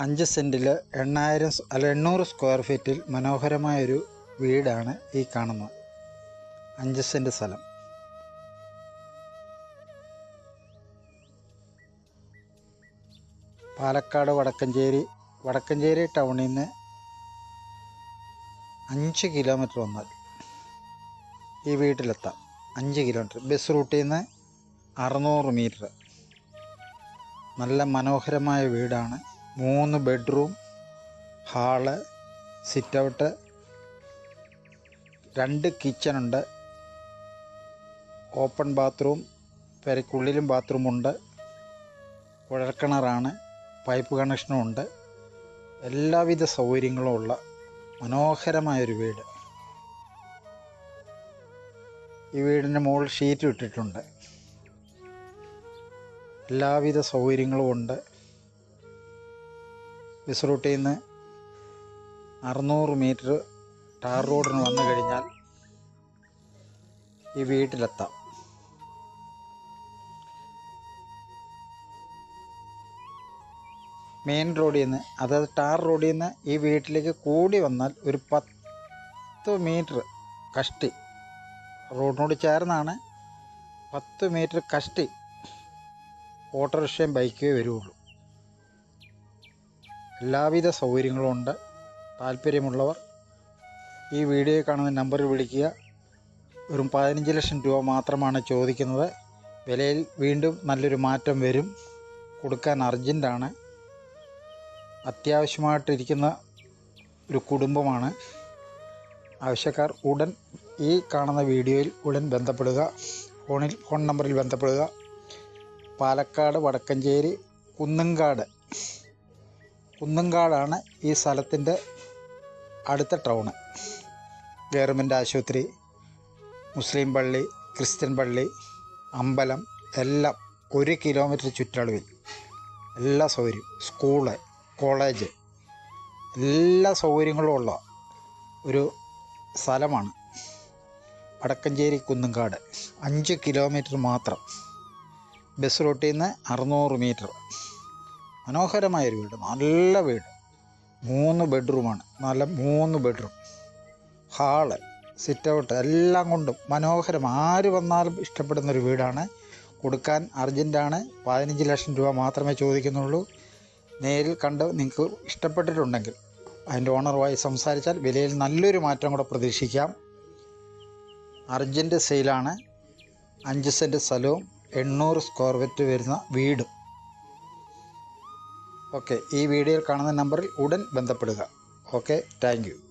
അഞ്ച് സെന്റിൽ എണ്ണായിരം അല്ല എണ്ണൂറ് സ്ക്വയർ ഫീറ്റിൽ മനോഹരമായൊരു വീടാണ് ഈ കാണുന്നത് അഞ്ച് സെന്റ് സ്ഥലം. പാലക്കാട് വടക്കഞ്ചേരി വടക്കഞ്ചേരി ടൗണിൽ നിന്ന് അഞ്ച് കിലോമീറ്റർ വന്നാൽ ഈ വീട്ടിലെത്താം. അഞ്ച് കിലോമീറ്റർ. ബസ് റൂട്ടിൽ നിന്ന് അറുന്നൂറ് മീറ്റർ. നല്ല മനോഹരമായ വീടാണ് മൂന്ന് ബെഡ്റൂം ഹാൾ സിറ്റൗട്ട് രണ്ട് കിച്ചണുണ്ട് ഓപ്പൺ ബാത്റൂം പെരയ്ക്കുള്ളിലും ബാത്റൂമുണ്ട് കുഴൽക്കിണറാണ് പൈപ്പ് കണക്ഷനും ഉണ്ട് എല്ലാവിധ സൗകര്യങ്ങളും ഉള്ള മനോഹരമായൊരു വീട്. ഈ വീടിന്റെ മുകളിൽ ഷീറ്റ് ഇട്ടിട്ടുണ്ട്. എല്ലാവിധ സൗകര്യങ്ങളും ഉണ്ട് ബസ് റൂട്ടിൽ നിന്ന് അറുന്നൂറ് മീറ്റർ ടാർ റോഡിന് വന്നു കഴിഞ്ഞാൽ ഈ വീട്ടിലെത്താം. മെയിൻ റോഡിൽ നിന്ന് അതായത് ടാർ റോഡിൽ നിന്ന് ഈ വീട്ടിലേക്ക് കൂടി വന്നാൽ ഒരു പത്ത് മീറ്റർ കഷ്ടി റോഡിനോട് ചേർന്നാണ് പത്ത് മീറ്റർ കഷ്ടി ഓട്ടോറിക്ഷയും ബൈക്കേ വരുള്ളൂ എല്ലാവിധ സൗകര്യങ്ങളും ഉണ്ട്. താല്പര്യമുള്ളവർ ഈ വീഡിയോ കാണുന്ന നമ്പറിൽ വിളിക്കുക. വെറും പതിനഞ്ച് ലക്ഷം രൂപ മാത്രമാണ് ചോദിക്കുന്നത്. വിലയിൽ വീണ്ടും നല്ലൊരു മാറ്റം വരും. കൊടുക്കാൻ അർജന്റാണ് അത്യാവശ്യമായിട്ടിരിക്കുന്ന ഒരു കുടുംബമാണ്. ആവശ്യക്കാർ ഉടൻ ഈ കാണുന്ന വീഡിയോയിൽ ഉടൻ ബന്ധപ്പെടുക. ഫോണിൽ ഫോൺ നമ്പറിൽ ബന്ധപ്പെടുക. പാലക്കാട് വടക്കഞ്ചേരി കുന്നങ്കാട്. കുന്നങ്കാടാണ് ഈ സ്ഥലത്തിന്റെ അടുത്ത ടൗണ്. ഗവൺമെന്റ് ആശുപത്രി മുസ്ലിം പള്ളി ക്രിസ്ത്യൻ പള്ളി അമ്പലം എല്ലാം ഒരു കിലോമീറ്റർ ചുറ്റളവിൽ. എല്ലാ സൗകര്യവും സ്കൂൾ കോളേജ് എല്ലാ സൗകര്യങ്ങളും ഉള്ള ഒരു സ്ഥലമാണ് വടക്കഞ്ചേരി കുന്നുംകാട് അഞ്ച് കിലോമീറ്റർ മാത്രം. ബസ് റൂട്ടിൽ നിന്ന് അറുന്നൂറ് മീറ്റർ. മനോഹരമായൊരു വീട് നല്ല വീട്. മൂന്ന് ബെഡ്റൂമാണ്. നല്ല മൂന്ന് ബെഡ്റൂം. ഹാൾ സിറ്റ് ഔട്ട് എല്ലാം കൊണ്ടും മനോഹരം. ആര് വന്നാലും ഇഷ്ടപ്പെടുന്ന ഒരു വീടാണ്. കൊടുക്കാൻ അർജന്റാണ് പതിനഞ്ച് ലക്ഷം രൂപ മാത്രമേ ചോദിക്കുന്നുള്ളൂ. നേരിൽ കണ്ട് നിങ്ങൾക്ക് ഇഷ്ടപ്പെട്ടിട്ടുണ്ടെങ്കിൽ അതിന്റെ ഓണറുമായി സംസാരിച്ചാൽ വിലയിൽ നല്ലൊരു മാറ്റം കൂടെ പ്രതീക്ഷിക്കാം. അർജന്റ് സെയിലാണ്. അഞ്ച് സെന്റ് സ്ഥലവും എണ്ണൂറ് സ്ക്വയർ ഫീറ്റ് വരുന്ന വീടും. ഓക്കെ ഈ വീഡിയോയിൽ കാണുന്ന നമ്പറിൽ ഉടൻ ബന്ധപ്പെടുക. Okay thank